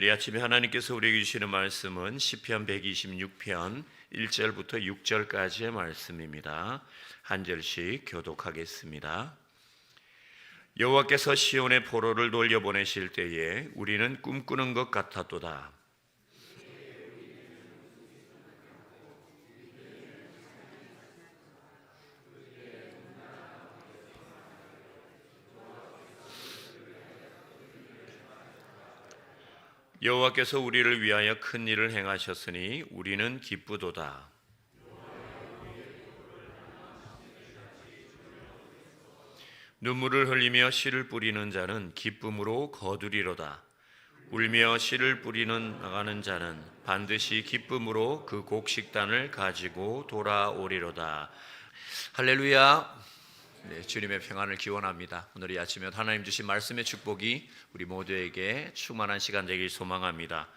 이 아침에 하나님께서 우리에게 주시는 말씀은 시편 126편 1절부터 6절까지의 말씀입니다. 한 절씩 교독하겠습니다. 여호와께서 시온의 포로를 돌려보내실 때에 우리는 꿈꾸는 것 같았도다. 여호와께서 우리를 위하여 큰 일을 행하셨으니 우리는 기쁘도다. 눈물을 흘리며 씨를 뿌리는 자는 기쁨으로 거두리로다. 울며 씨를 뿌리는 나가는 자는 반드시 기쁨으로 그 곡식단을 가지고 돌아오리로다. 할렐루야. 네, 주님의 평안을 기원합니다. 오늘 이 아침에 하나님 주신 말씀의 축복이 우리 모두에게 충만한 시간 되길 소망합니다.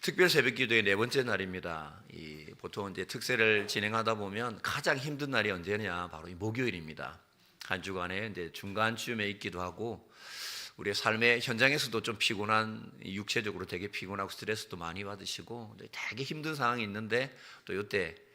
특별 새벽 기도의 네 번째 날입니다. 이 보통 이제 특세를 진행하다 보면 가장 힘든 날이 언제냐? 바로 이 목요일입니다. 한 주간에 이제 중간쯤에 있기도 하고 우리의 삶의 현장에서도 좀 피곤한 육체적으로 되게 피곤하고 스트레스도 많이 받으시고 되게 힘든 상황이 있는데 또 이때 예,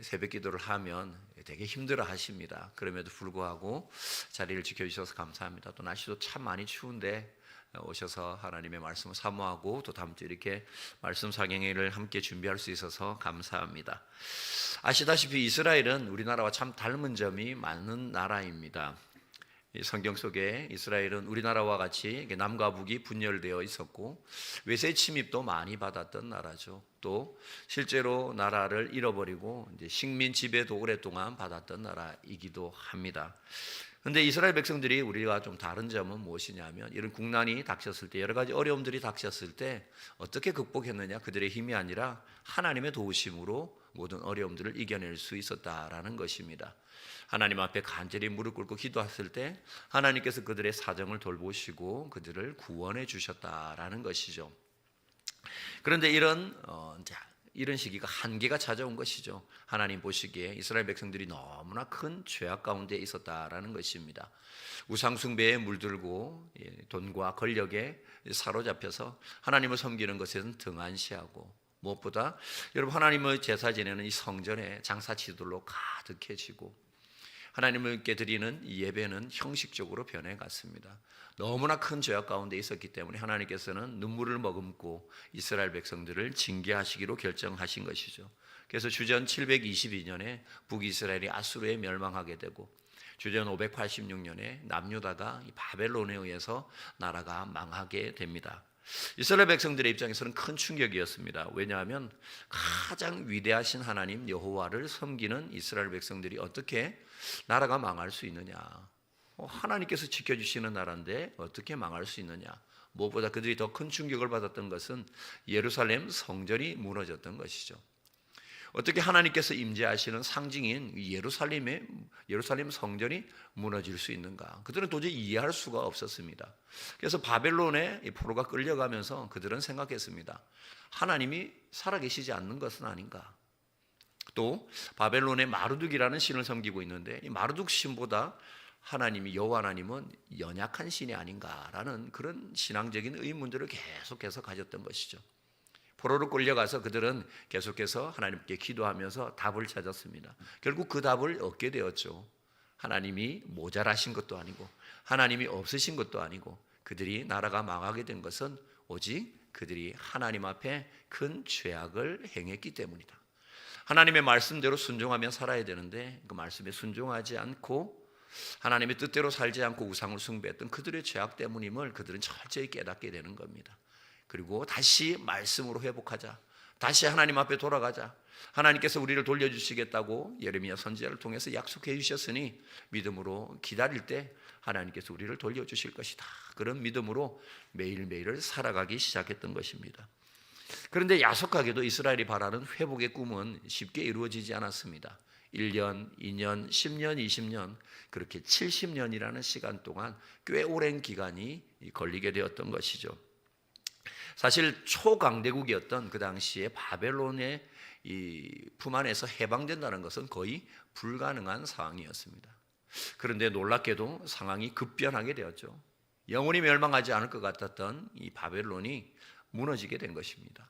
새벽 기도를 하면 되게 힘들어 하십니다. 그럼에도 불구하고 자리를 지켜주셔서 감사합니다. 또 날씨도 참 많이 추운데 오셔서 하나님의 말씀을 사모하고 또 다음 주 이렇게 말씀 상행회를 함께 준비할 수 있어서 감사합니다. 아시다시피 이스라엘은 우리나라와 참 닮은 점이 많은 나라입니다. 성경 속에 이스라엘은 우리나라와 같이 남과 북이 분열되어 있었고 외세 침입도 많이 받았던 나라죠. 또 실제로 나라를 잃어버리고 식민 지배도 오랫동안 받았던 나라이기도 합니다. 근데 이스라엘 백성들이 우리가 좀 다른 점은 무엇이냐면 이런 국난이 닥쳤을 때 여러 가지 어려움들이 닥쳤을 때 어떻게 극복했느냐 그들의 힘이 아니라 하나님의 도우심으로 모든 어려움들을 이겨낼 수 있었다라는 것입니다. 하나님 앞에 간절히 무릎 꿇고 기도했을 때 하나님께서 그들의 사정을 돌보시고 그들을 구원해 주셨다라는 것이죠. 그런데 이런 어, 이런 시기가 한계가 찾아온 것이죠. 하나님 보시기에 이스라엘 백성들이 너무나 큰 죄악 가운데 있었다라는 것입니다. 우상 숭배에 물들고 예, 돈과 권력에 사로잡혀서 하나님을 섬기는 것에는 등한시하고 무엇보다 여러분 하나님의 제사 지내는 이 성전에 장사치들로 가득해지고 하나님께 드리는 예배는 형식적으로 변해갔습니다. 너무나 큰 죄악 가운데 있었기 때문에 하나님께서는 눈물을 머금고 이스라엘 백성들을 징계하시기로 결정하신 것이죠. 그래서 주전 722년에 북이스라엘이 아수르에 멸망하게 되고 주전 586년에 남유다가 바벨론에 의해서 나라가 망하게 됩니다. 이스라엘 백성들의 입장에서는 큰 충격이었습니다. 왜냐하면 가장 위대하신 하나님 여호와를 섬기는 이스라엘 백성들이 어떻게 나라가 망할 수 있느냐? 어, 하나님께서 지켜주시는 나라인데 어떻게 망할 수 있느냐? 무엇보다 그들이 더 큰 충격을 받았던 것은 예루살렘 성전이 무너졌던 것이죠. 어떻게 하나님께서 임재하시는 상징인 예루살렘의 예루살렘 성전이 무너질 수 있는가? 그들은 도저히 이해할 수가 없었습니다. 그래서 바벨론에 포로가 끌려가면서 그들은 생각했습니다. 하나님이 살아계시지 않는 것은 아닌가? 또 바벨론의 마르둑이라는 신을 섬기고 있는데 이 마르둑 신보다 하나님이 여호와 하나님은 연약한 신이 아닌가라는 그런 신앙적인 의문들을 계속해서 가졌던 것이죠. 포로로 끌려가서 그들은 계속해서 하나님께 기도하면서 답을 찾았습니다. 결국 그 답을 얻게 되었죠. 하나님이 모자라신 것도 아니고 하나님이 없으신 것도 아니고 그들이 나라가 망하게 된 것은 오직 그들이 하나님 앞에 큰 죄악을 행했기 때문이다. 하나님의 말씀대로 순종하며 살아야 되는데 그 말씀에 순종하지 않고 하나님의 뜻대로 살지 않고 우상을 숭배했던 그들의 죄악 때문임을 그들은 철저히 깨닫게 되는 겁니다. 그리고 다시 말씀으로 회복하자. 다시 하나님 앞에 돌아가자. 하나님께서 우리를 돌려주시겠다고 예레미야 선지자를 통해서 약속해 주셨으니 믿음으로 기다릴 때 하나님께서 우리를 돌려주실 것이다. 그런 믿음으로 매일매일을 살아가기 시작했던 것입니다. 그런데 야속하게도 이스라엘이 바라는 회복의 꿈은 쉽게 이루어지지 않았습니다. 1년, 2년, 10년, 20년, 그렇게 70년이라는 시간 동안 꽤 오랜 기간이 걸리게 되었던 것이죠. 사실 초강대국이었던 그 당시에 바벨론의 이 품 안에서 해방된다는 것은 거의 불가능한 상황이었습니다. 그런데 놀랍게도 상황이 급변하게 되었죠. 영원히 멸망하지 않을 것 같았던 이 바벨론이 무너지게 된 것입니다.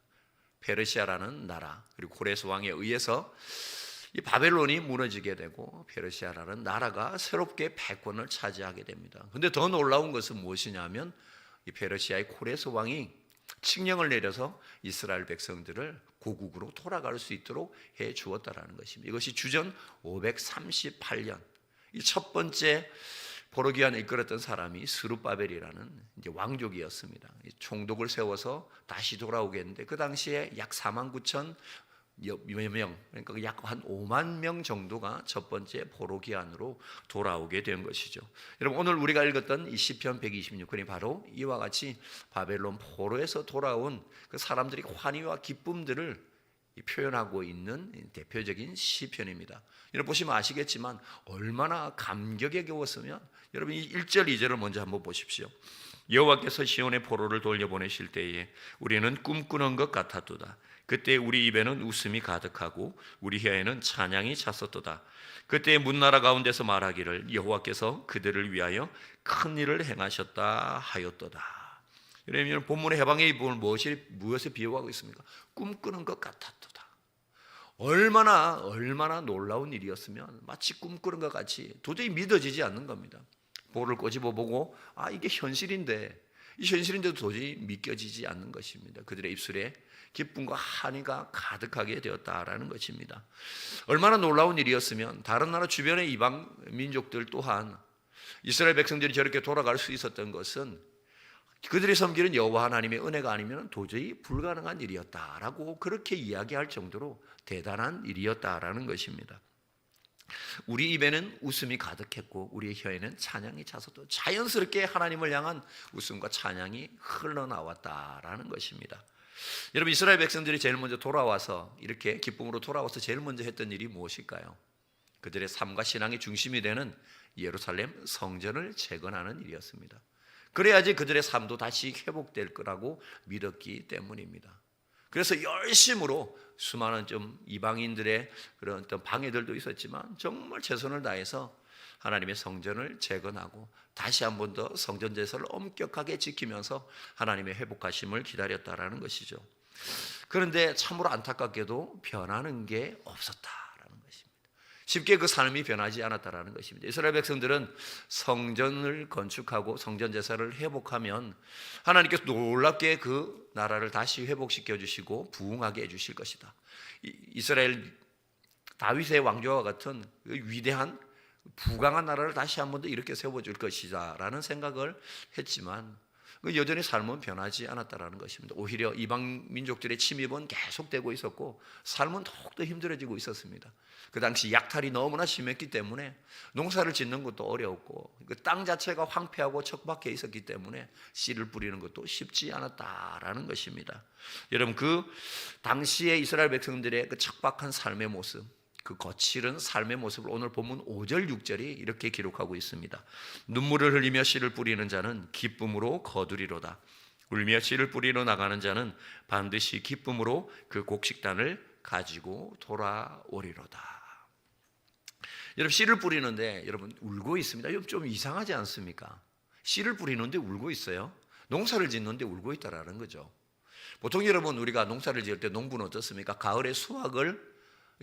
페르시아라는 나라 그리고 고레스 왕에 의해서 이 바벨론이 무너지게 되고 페르시아라는 나라가 새롭게 패권을 차지하게 됩니다. 근데 더 놀라운 것은 무엇이냐면 이 페르시아의 코레스 왕이 칙령을 내려서 이스라엘 백성들을 고국으로 돌아갈 수 있도록 해 주었다라는 것입니다. 이것이 주전 538년 이 첫 번째 보로기안에 이끌었던 사람이 스룹바벨이라는 이제 왕족이었습니다. 이 총독을 세워서 다시 돌아오게 했는데 그 당시에 약 4만 9천 명, 그러니까 약 한 5만 명 정도가 첫 번째 보로기안으로 돌아오게 된 것이죠. 여러분 오늘 우리가 읽었던 이 시편 126편이 바로 이와 같이 바벨론 포로에서 돌아온 그 사람들이 환희와 기쁨들을 이 표현하고 있는 대표적인 시편입니다. 여러분 보시면 아시겠지만 얼마나 감격에 겨웠으면 여러분 이 1절 2절을 먼저 한번 보십시오. 여호와께서 시온의 포로를 돌려보내실 때에 우리는 꿈꾸는 것 같았도다. 그때 우리 입에는 웃음이 가득하고 우리 혀에는 찬양이 찼었도다. 그때 문나라 가운데서 말하기를 여호와께서 그들을 위하여 큰 일을 행하셨다 하였도다. 그러면 본문의 해방의 이 부분을 무엇이 무엇에 비유하고 있습니까? 꿈꾸는 것 같았도다. 얼마나 얼마나 놀라운 일이었으면 마치 꿈꾸는 것 같이 도저히 믿어지지 않는 겁니다. 볼을 꼬집어 보고 아 이게 현실인데 이 현실인데도 도저히 믿겨지지 않는 것입니다. 그들의 입술에 기쁨과 한이가 가득하게 되었다라는 것입니다. 얼마나 놀라운 일이었으면 다른 나라 주변의 이방 민족들 또한 이스라엘 백성들이 저렇게 돌아갈 수 있었던 것은 그들이 섬기는 여호와 하나님의 은혜가 아니면 도저히 불가능한 일이었다라고 그렇게 이야기할 정도로 대단한 일이었다라는 것입니다. 우리 입에는 웃음이 가득했고 우리의 혀에는 찬양이 차서도 자연스럽게 하나님을 향한 웃음과 찬양이 흘러나왔다라는 것입니다. 여러분 이스라엘 백성들이 제일 먼저 돌아와서 이렇게 기쁨으로 돌아와서 제일 먼저 했던 일이 무엇일까요? 그들의 삶과 신앙의 중심이 되는 예루살렘 성전을 재건하는 일이었습니다. 그래야지 그들의 삶도 다시 회복될 거라고 믿었기 때문입니다. 그래서 열심으로 수많은 좀 이방인들의 그런 어떤 방해들도 있었지만 정말 최선을 다해서 하나님의 성전을 재건하고 다시 한 번 더 성전 제사를 엄격하게 지키면서 하나님의 회복하심을 기다렸다라는 것이죠. 그런데 참으로 안타깝게도 변하는 게 없었다라는 것입니다. 쉽게 그 삶이 변하지 않았다라는 것입니다. 이스라엘 백성들은 성전을 건축하고 성전 제사를 회복하면 하나님께서 놀랍게 그 나라를 다시 회복시켜 주시고 부흥하게 해 주실 것이다. 이- 이스라엘 다윗의 왕조와 같은 그 위대한 부강한 나라를 다시 한 번 더 이렇게 세워줄 것이다라는 생각을 했지만 그 여전히 삶은 변하지 않았다라는 것입니다. 오히려 이방 민족들의 침입은 계속되고 있었고 삶은 더욱더 힘들어지고 있었습니다. 그 당시 약탈이 너무나 심했기 때문에 농사를 짓는 것도 어려웠고 그 땅 자체가 황폐하고 척박해 있었기 때문에 씨를 뿌리는 것도 쉽지 않았다라는 것입니다. 여러분 그 당시의 이스라엘 백성들의 그 척박한 삶의 모습 그 거칠은 삶의 모습을 오늘 본문 5절 6절이 이렇게 기록하고 있습니다. 눈물을 흘리며 씨를 뿌리는 자는 기쁨으로 거두리로다. 울며 씨를 뿌리러 나가는 자는 반드시 기쁨으로 그 곡식단을 가지고 돌아오리로다. 여러분 씨를 뿌리는데 여러분 울고 있습니다. 좀 이상하지 않습니까? 씨를 뿌리는데 울고 있어요. 농사를 짓는데 울고 있다라는 거죠. 보통 여러분 우리가 농사를 지을 때 농부는 어떻습니까? 가을에 수확을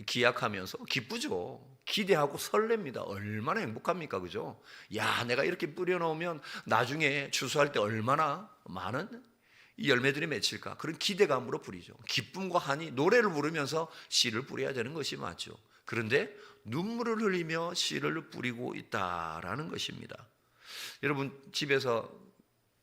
기약하면서 기쁘죠. 기대하고 설렙니다. 얼마나 행복합니까? 그죠? 야, 내가 이렇게 뿌려놓으면 나중에 추수할 때 얼마나 많은 이 열매들이 맺힐까? 그런 기대감으로 뿌리죠. 기쁨과 한이 노래를 부르면서 씨를 뿌려야 되는 것이 맞죠. 그런데 눈물을 흘리며 씨를 뿌리고 있다라는 것입니다. 여러분 집에서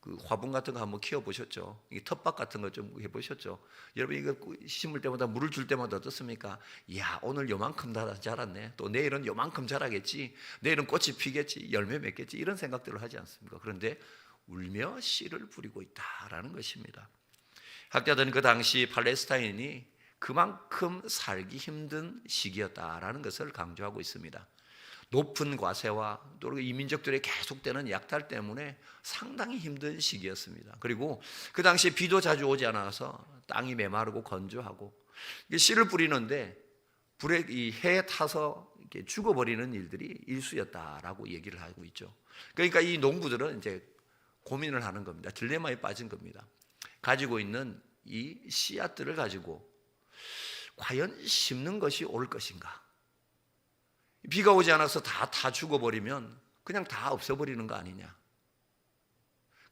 그 화분 같은 거 한번 키워 보셨죠? 이 텃밭 같은 거 좀 해 보셨죠? 여러분 이거 심을 때마다 물을 줄 때마다 어떻습니까? 야 오늘 요만큼 다 자랐네. 또 내일은 요만큼 자라겠지. 내일은 꽃이 피겠지. 열매 맺겠지. 이런 생각들을 하지 않습니까? 그런데 울며 씨를 뿌리고 있다라는 것입니다. 학자들은 그 당시 팔레스타인이 그만큼 살기 힘든 시기였다라는 것을 강조하고 있습니다. 높은 과세와 또 이민족들의 계속되는 약탈 때문에 상당히 힘든 시기였습니다. 그리고 그 당시에 비도 자주 오지 않아서 땅이 메마르고 건조하고 씨를 뿌리는데 불에 이 해에 타서 이렇게 죽어버리는 일들이 일수였다라고 얘기를 하고 있죠. 그러니까 이 농부들은 이제 고민을 하는 겁니다. 딜레마에 빠진 겁니다. 가지고 있는 이 씨앗들을 가지고 과연 심는 것이 올 것인가? 비가 오지 않아서 다 다 죽어버리면 그냥 다 없어버리는 거 아니냐?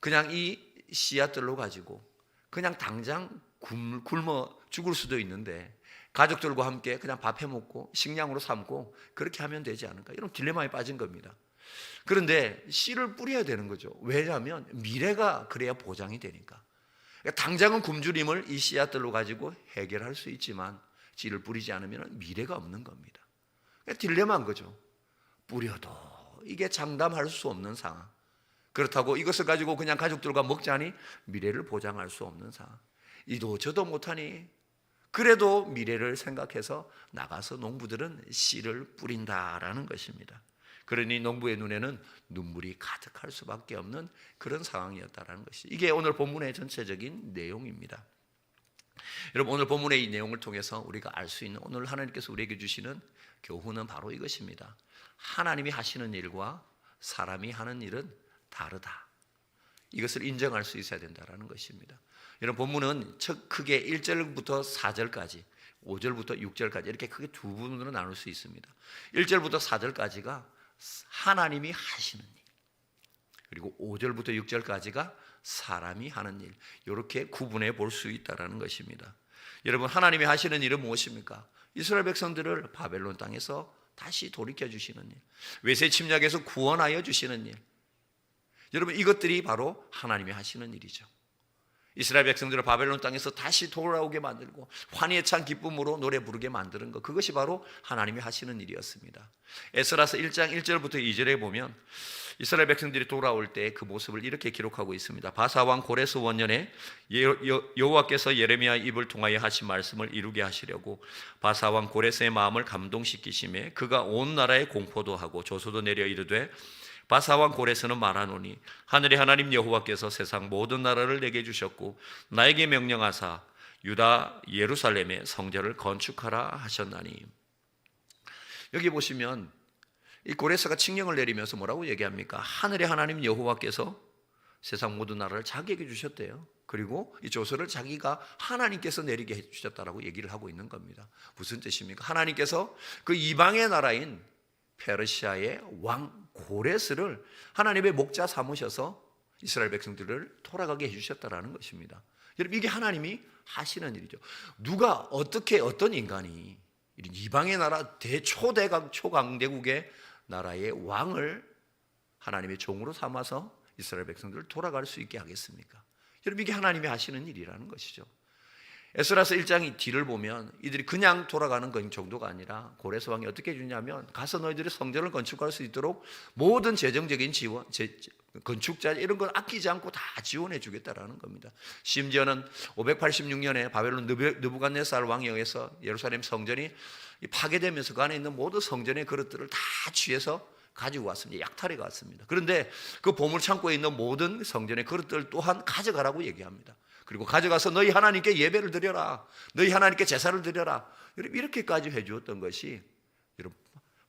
그냥 이 씨앗들로 가지고 그냥 당장 굶- 굶어 죽을 수도 있는데 가족들과 함께 그냥 밥 해 먹고 식량으로 삼고 그렇게 하면 되지 않을까? 이런 딜레마에 빠진 겁니다. 그런데 씨를 뿌려야 되는 거죠. 왜냐하면 미래가 그래야 보장이 되니까. 그러니까 당장은 굶주림을 이 씨앗들로 가지고 해결할 수 있지만 씨를 뿌리지 않으면 미래가 없는 겁니다. 그러니까 딜레마인 거죠. 뿌려도 이게 장담할 수 없는 상황. 그렇다고 이것을 가지고 그냥 가족들과 먹자니 미래를 보장할 수 없는 상황. 이도 저도 못하니 그래도 미래를 생각해서 나가서 농부들은 씨를 뿌린다라는 것입니다. 그러니 농부의 눈에는 눈물이 가득할 수밖에 없는 그런 상황이었다라는 것이 이게 오늘 본문의 전체적인 내용입니다. 여러분 오늘 본문의 이 내용을 통해서 우리가 알 수 있는 오늘 하나님께서 우리에게 주시는 교훈은 바로 이것입니다. 하나님이 하시는 일과 사람이 하는 일은 다르다. 이것을 인정할 수 있어야 된다라는 것입니다. 이런 본문은 첫 크게 1절부터 4절까지 5절부터 6절까지 이렇게 크게 두 부분으로 나눌 수 있습니다. 1절부터 4절까지가 하나님이 하시는 일. 그리고 5절부터 6절까지가 사람이 하는 일. 이렇게 구분해 볼 수 있다라는 것입니다. 여러분 하나님이 하시는 일은 무엇입니까? 이스라엘 백성들을 바벨론 땅에서 다시 돌이켜 주시는 일. 외세 침략에서 구원하여 주시는 일. 여러분 이것들이 바로 하나님이 하시는 일이죠. 이스라엘 백성들을 바벨론 땅에서 다시 돌아오게 만들고 환희에 찬 기쁨으로 노래 부르게 만드는 것 그것이 바로 하나님이 하시는 일이었습니다. 에스라서 1장 1절부터 2절에 보면 이스라엘 백성들이 돌아올 때 그 모습을 이렇게 기록하고 있습니다. 바사 왕 고레스 원년에 여- 여- 여호와께서 예레미야 입을 통하여 하신 말씀을 이루게 하시려고 바사 왕 고레스의 마음을 감동시키심에 그가 온 나라에 공포도 하고 조소도 내려 이르되 바사왕 고레스는 말하노니 하늘의 하나님 여호와께서 세상 모든 나라를 내게 주셨고 나에게 명령하사 유다 예루살렘에 성전을 건축하라 하셨나니 여기 보시면 이 고레스가 칙령을 내리면서 뭐라고 얘기합니까? 하늘의 하나님 여호와께서 세상 모든 나라를 자기에게 주셨대요. 그리고 이 조서를 자기가 하나님께서 내리게 해 주셨다라고 얘기를 하고 있는 겁니다. 무슨 뜻입니까? 하나님께서 그 이방의 나라인 페르시아의 왕 고레스를 하나님의 목자 삼으셔서 이스라엘 백성들을 돌아가게 해주셨다라는 것입니다. 여러분 이게 하나님이 하시는 일이죠. 누가 어떻게 어떤 인간이 이방의 나라 대초대강 초강대국의 나라의 왕을 하나님의 종으로 삼아서 이스라엘 백성들을 돌아갈 수 있게 하겠습니까? 여러분 이게 하나님이 하시는 일이라는 것이죠. 에스라서 1장이 뒤를 보면 이들이 그냥 돌아가는 건 정도가 아니라 고레스 왕이 어떻게 해주냐면 가서 너희들이 성전을 건축할 수 있도록 모든 재정적인 지원, 제, 건축자 이런 건 아끼지 않고 다 지원해 주겠다라는 겁니다. 심지어는 586년에 바벨론 느부- 느부갓네살 왕에 의해서 예루살렘 성전이 파괴되면서 그 안에 있는 모든 성전의 그릇들을 다 취해서 가지고 왔습니다. 약탈해 갔습니다. 그런데 그 보물 창고에 있는 모든 성전의 그릇들 또한 가져가라고 얘기합니다. 그리고 가져가서 너희 하나님께 예배를 드려라. 너희 하나님께 제사를 드려라. 여러분 이렇게까지 해 주었던 것이 여러분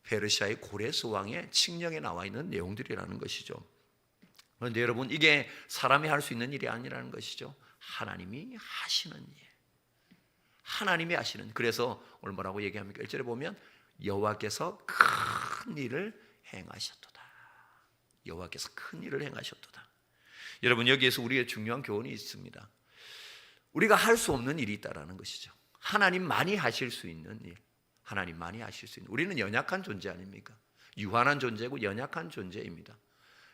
페르시아의 고레스 왕의 칙령에 나와 있는 내용들이라는 것이죠. 그런데 여러분 이게 사람이 할 수 있는 일이 아니라는 것이죠. 하나님이 하시는 일. 하나님이 하시는. 그래서 오늘 뭐라고 얘기합니까? 1절에 보면 여호와께서 큰 일을 행하셨도다. 여호와께서 큰 일을 행하셨도다. 여러분 여기에서 우리의 중요한 교훈이 있습니다. 우리가 할 수 없는 일이 있다라는 것이죠. 하나님만이 하실 수 있는 일. 하나님만이 하실 수 있는. 우리는 연약한 존재 아닙니까? 유한한 존재고 연약한 존재입니다.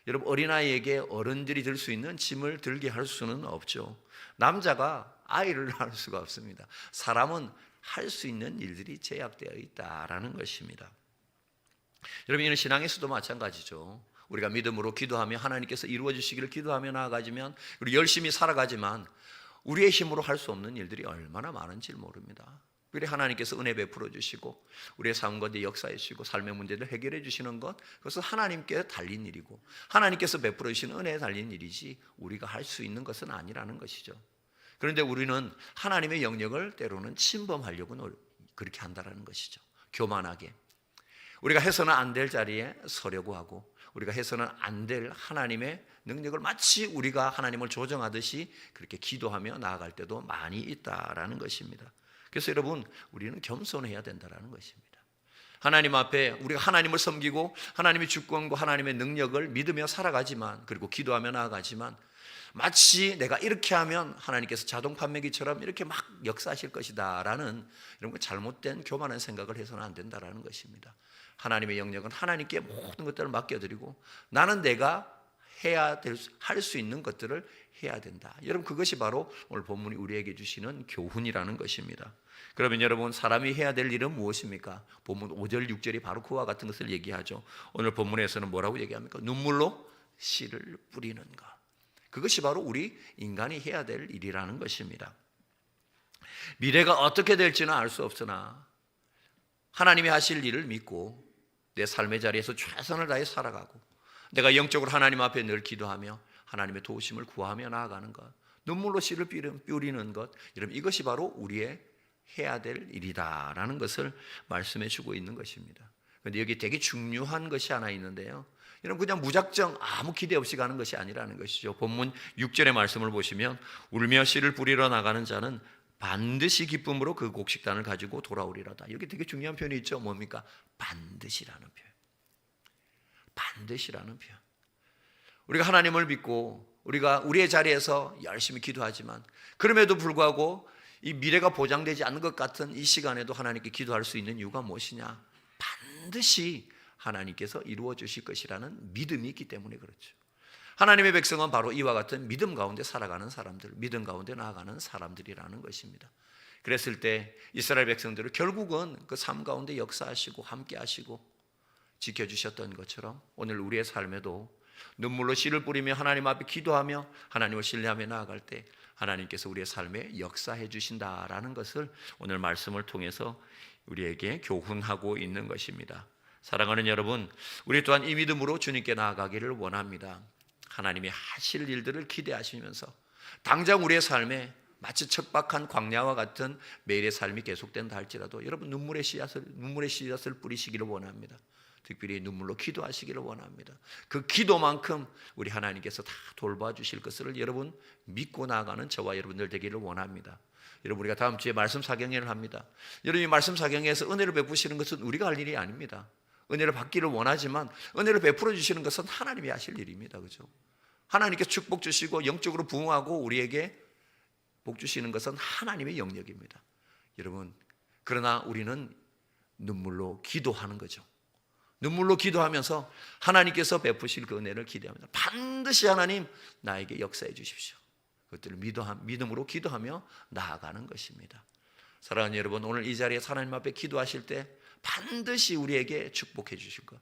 여러분 어린아이에게 어른들이 들 수 있는 짐을 들게 할 수는 없죠. 남자가 아이를 낳을 수가 없습니다. 사람은 할 수 있는 일들이 제약되어 있다라는 것입니다. 여러분 이는 신앙에서도 마찬가지죠. 우리가 믿음으로 기도하며 하나님께서 이루어 주시기를 기도하며 나아가지면 그리고 열심히 살아가지만 우리의 힘으로 할 수 없는 일들이 얼마나 많은지 모릅니다. 그래 하나님께서 은혜 베풀어 주시고 우리의 삶 가운데 역사해 주시고 삶의 문제를 해결해 주시는 것 그것은 하나님께 달린 일이고 하나님께서 베풀어 주시는 은혜에 달린 일이지 우리가 할 수 있는 것은 아니라는 것이죠. 그런데 우리는 하나님의 영역을 때로는 침범하려고 노- 그렇게 한다라는 것이죠. 교만하게 우리가 해서는 안 될 자리에 서려고 하고 우리가 해서는 안 될 하나님의 능력을 마치 우리가 하나님을 조정하듯이 그렇게 기도하며 나아갈 때도 많이 있다라는 것입니다. 그래서 여러분 우리는 겸손해야 된다라는 것입니다. 하나님 앞에 우리가 하나님을 섬기고 하나님의 주권과 하나님의 능력을 믿으며 살아가지만 그리고 기도하며 나아가지만 마치 내가 이렇게 하면 하나님께서 자동 판매기처럼 이렇게 막 역사하실 것이다라는 이런 거 잘못된 교만한 생각을 해서는 안 된다라는 것입니다. 하나님의 영역은 하나님께 모든 것들을 맡겨드리고 나는 내가 해야 될 할 수 있는 것들을 해야 된다. 여러분 그것이 바로 오늘 본문이 우리에게 주시는 교훈이라는 것입니다. 그러면 여러분 사람이 해야 될 일은 무엇입니까? 본문 5절 6절이 바로 그와 같은 것을 얘기하죠. 오늘 본문에서는 뭐라고 얘기합니까? 눈물로 씨를 뿌리는 것. 그것이 바로 우리 인간이 해야 될 일이라는 것입니다. 미래가 어떻게 될지는 알 수 없으나 하나님이 하실 일을 믿고 내 삶의 자리에서 최선을 다해 살아가고 내가 영적으로 하나님 앞에 늘 기도하며 하나님의 도우심을 구하며 나아가는 것, 눈물로 씨를 뿌리는 것, 여러분 이것이 바로 우리의 해야 될 일이다라는 것을 말씀해 주고 있는 것입니다. 그런데 여기 되게 중요한 것이 하나 있는데요. 여러분 그냥 무작정 아무 기대 없이 가는 것이 아니라는 것이죠. 본문 6절의 말씀을 보시면 울며 씨를 뿌리러 나가는 자는 반드시 기쁨으로 그 곡식단을 가지고 돌아오리라다. 여기 되게 중요한 표현이 있죠. 뭡니까? 반드시라는 표현. 반드시라는 표현. 우리가 하나님을 믿고 우리가 우리의 자리에서 열심히 기도하지만 그럼에도 불구하고 이 미래가 보장되지 않는 것 같은 이 시간에도 하나님께 기도할 수 있는 이유가 무엇이냐? 반드시 하나님께서 이루어 주실 것이라는 믿음이 있기 때문에 그렇죠. 하나님의 백성은 바로 이와 같은 믿음 가운데 살아가는 사람들, 믿음 가운데 나아가는 사람들이라는 것입니다. 그랬을 때 이스라엘 백성들을 결국은 그 삶 가운데 역사하시고 함께 하시고 지켜주셨던 것처럼 오늘 우리의 삶에도 눈물로 씨를 뿌리며 하나님 앞에 기도하며 하나님을 신뢰하며 나아갈 때 하나님께서 우리의 삶에 역사해 주신다라는 것을 오늘 말씀을 통해서 우리에게 교훈하고 있는 것입니다. 사랑하는 여러분, 우리 또한 이 믿음으로 주님께 나아가기를 원합니다. 하나님이 하실 일들을 기대하시면서 당장 우리의 삶에 마치 척박한 광야와 같은 매일의 삶이 계속된다 할지라도 여러분 눈물의 씨앗을 눈물의 씨앗을 뿌리시기를 원합니다. 특별히 눈물로 기도하시기를 원합니다. 그 기도만큼 우리 하나님께서 다 돌봐 주실 것을 여러분 믿고 나아가는 저와 여러분들 되기를 원합니다. 여러분 우리가 다음 주에 말씀 사경회를 합니다. 여러분이 말씀 사경회에서 은혜를 베푸시는 것은 우리가 할 일이 아닙니다. 은혜를 받기를 원하지만 은혜를 베풀어 주시는 것은 하나님이 하실 일입니다. 그죠? 하나님께 축복 주시고 영적으로 부흥하고 우리에게 복 주시는 것은 하나님의 영역입니다. 여러분, 그러나 우리는 눈물로 기도하는 거죠. 눈물로 기도하면서 하나님께서 베푸실 그 은혜를 기대합니다. 반드시 하나님 나에게 역사해 주십시오. 그것들을 믿음으로 기도하며 나아가는 것입니다. 사랑하는 여러분, 오늘 이 자리에 하나님 앞에 기도하실 때 반드시 우리에게 축복해 주실 것.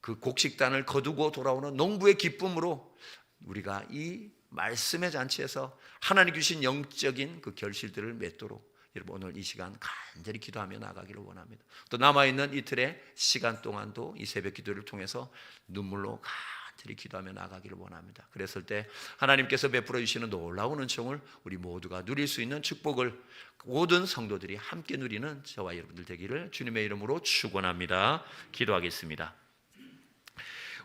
그 곡식단을 거두고 돌아오는 농부의 기쁨으로 우리가 이 말씀의 잔치에서 하나님 주신 영적인 그 결실들을 맺도록 여러분 오늘 이 시간 간절히 기도하며 나가기를 원합니다. 또 남아 있는 이틀의 시간 동안도 이 새벽 기도를 통해서 눈물로 간절히 기도하며 나가기를 원합니다. 그랬을 때 하나님께서 베풀어 주시는 놀라운 은총을 우리 모두가 누릴 수 있는 축복을 모든 성도들이 함께 누리는 저와 여러분들 되기를 주님의 이름으로 축원합니다. 기도하겠습니다.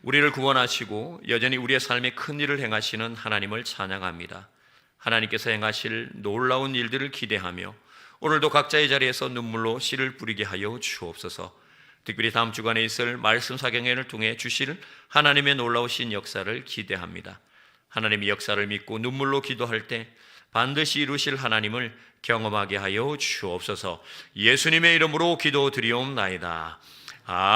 우리를 구원하시고 여전히 우리의 삶에 큰 일을 행하시는 하나님을 찬양합니다. 하나님께서 행하실 놀라운 일들을 기대하며 오늘도 각자의 자리에서 눈물로 씨를 뿌리게 하여 주옵소서. 특별히 다음 주간에 있을 말씀 사경회를 통해 주실 하나님의 놀라우신 역사를 기대합니다. 하나님의 역사를 믿고 눈물로 기도할 때 반드시 이루실 하나님을 경험하게 하여 주옵소서. 예수님의 이름으로 기도드리옵나이다. 아